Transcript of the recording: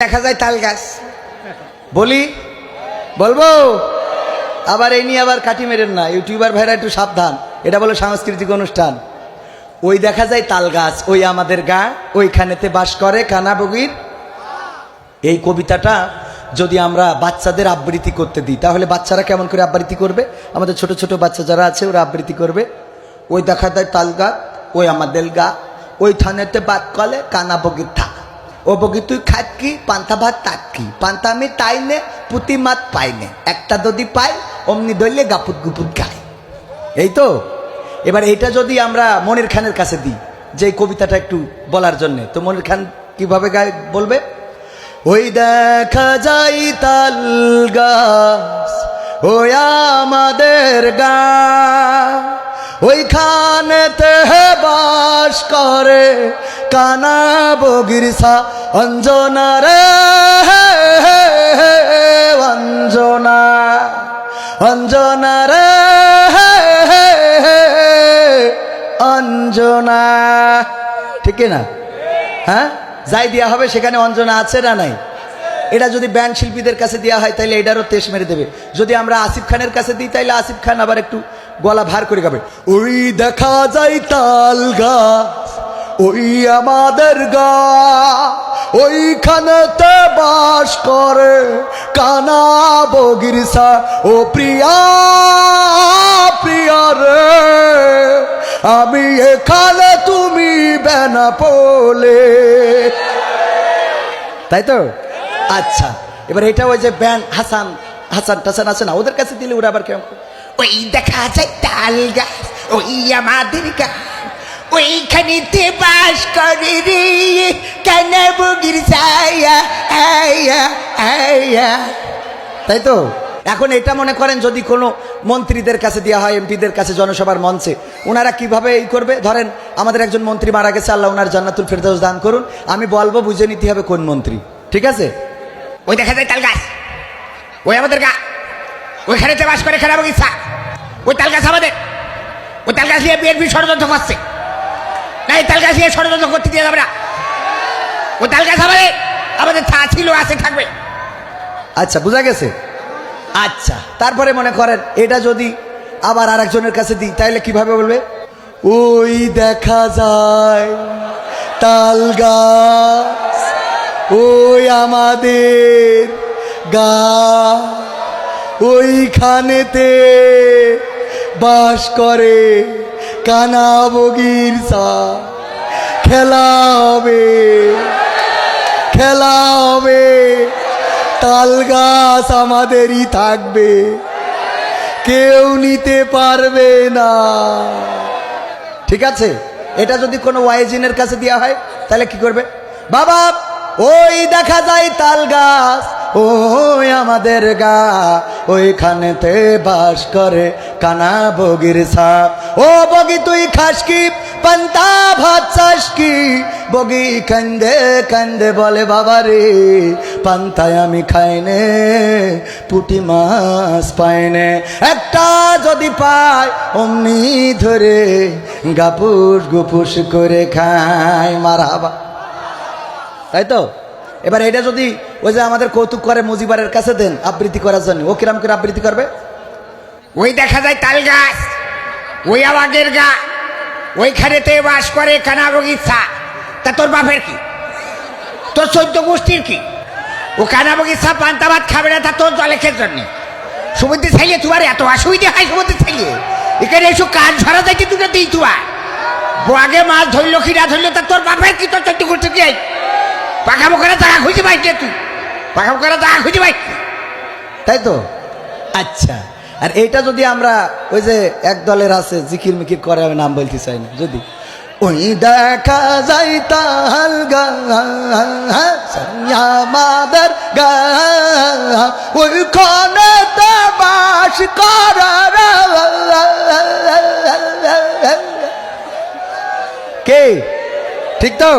দেখা যায় তাল গাছ। বলি? বলব? আবার এই নিয়ে আবার কাটি মেরেন না। ইউটিউবার ভাইরা একটু সাবধান। এটা বলে সাংস্কৃতিক অনুষ্ঠান। ওই দেখা যায় তাল গাছ, ওই আমাদের গা, ওইখানেতে বাস করে কানা কানাবগির এই কবিতাটা যদি আমরা বাচ্চাদের আবৃত্তি করতে দিই, তাহলে বাচ্চারা কেমন করে আবৃত্তি করবে? আমাদের ছোট ছোট বাচ্চা যারা আছে, ওরা আবৃত্তি করবে। ওই দেখা যায় তাল গা ওই আমাদের গা ওই থানেতে বাদ কলে কানা বগির থাক। ও বগি তুই খাত কি পান্তা ভাত তাত কি। পান্তা আমি তাই নে পুতি মাত পাই নে একটা যদি পাই, অমনি দইলে গাপুত গুপুত গায়। এই তো? এবার এইটা যদি আমরা মনির খানের কাছে দিই, যে কবিতাটা একটু বলার জন্যে, তো মনির খান কীভাবে গায় বলবে? ওই দেখা যাই তাল গাছ, ওই আমাদের গা। ওইখানেতে বাস করে কানা বগিরসা অঞ্জনা রে অঞ্জনা অঞ্জনা রে অঞ্জনা। ঠিক না? হ্যাঁ? যাই দেওয়া হবে, সেখানে অঞ্জনা আছে না নাই? এটা যদি ব্যান্ড শিল্পীদের কাছে দেওয়া হয় তাহলে এটারও তেজ মেরে দেবে। যদি আমরা আসিফ খানের কাছে দিই তাহলে আসিফ খান আবার একটু গলা ভার করে গাবে ওই দেখা যায় তাল গাছ ওই আমাদের গা, ওইখানেতে বাস করে কানা বগিরসা। ও প্রিয়া প্রিয়া রে, আমি এখানে তুমি বেনা পোলে তাই তো? আচ্ছা এবার এটা ওই যে ব্যান্ড হাসান হাসান টাসান আছে না, ওদের কাছে দিলে ওরা আবার কেমন? ওই দেখা যায় তাল গাছ, ওই আমাদের গাছ। ওইখানেতে বাস করে রে, কানা বগির ছায়া, আয়া আয়া। তাই তো? এখন এটা মনে করেন যদি কোনো মন্ত্রীদের কাছে দেওয়া হয়, এমপিদের কাছে, জনসভার মঞ্চে, ওনারা কীভাবে এই করবে? ধরেন, আমাদের একজন মন্ত্রী মারা গেছে, আল্লাহ ওনার জান্নাতুল ফেরদৌস দান করুন। আমি বলব, বুঝে নিতে হবে কোন মন্ত্রী। ঠিক আছে? ওই দেখা যায় তাল গাছ। ওই আমাদের গা। ওইখানেতে বাস করে কানা বগির ওই তাল গাছ আমাদের। ওই তাল গাছ নিয়ে বিএনপি ষড়যন্ত্র করছে। না এই তাল গাছ নিয়ে ষড়যন্ত্র করতে দিয়ে যাবে না। ওই তাল গাছ আমাদের আমাদের থা ছিল আছে থাকবে। আচ্ছা বোঝা গেছে? আচ্ছা। তারপরে মনে করেন এটা যদি আবার আরেকজনের কাছে দিই তাহলে কীভাবে বলবে? ওই দেখা যায় তাল গাছ ওই আমাদের গা ওইখানেতে বাস করে। কানা বগির সা খেলা হবে। খেলা হবে। তাল গাছ আমাদেরই থাকবে। কেউ নিতে পারবে না। ঠিক আছে? এটা যদি কোনো ওয়াইজিনের কাছে দেওয়া হয়, তাহলে কি করবে? বাবা, ওই দেখা যায় তাল গাছ। ওই আমাদের গা ওইখানেতে বাস করে কানা বগির সাপ। ও বগি, তুই খাস কি? পান্তা ভাত চাস কি? বগি কান্দে কান্দে বলে, বাবা রে, পান্তায় আমি খাইনে পুটি মাছ পাইনে একটা যদি পায়, অমনি ধরে গাপুস গুপুস করে খায় মারাবা। তাই তো? এবার এটা যদি ওই যে আমাদের কৌতুক করে মুজিবারের কাছে দেন আবৃত্তি করার জন্য, ও কিরাম করে আবৃত্তি করবে? ওই দেখা যায় তাল গাছ, ওই আবাগের গা ওইখানেতে বাস করে কানা বগিচা তা তোর বাপের কি? তোর চৈদ্য গোষ্ঠীর কি? ও কানা বগিচা পান্তা ভাত খাবে না, তা তোর জলেখের জন্য। সমুদ্রে ছাইলে তোমার এত অসুবিধা হয় সমুদ্রে ছাইলে এখানে এসব কাজ ধরা যাইতে তুলে দিই তোমার? আগে মাছ ধরলো কি না ধরলো, তা তোর বাপের কি তোর চৈদ্য গোষ্ঠী কি? পাখা মোখানে টাকা খুঁজে পাই কে তুই? পাখা মোখানে টাকা খুঁজে পাই। তাই তো? আচ্ছা। আর এইটা যদি আমরা ওই যে এক দলের আছে, জিকির মিকির করে, আমি নাম বলতে চাই না, যদি? ওই দেখা যাই তাল গা আমাদের গা, ওই বাস করার কে? ঠিক তো?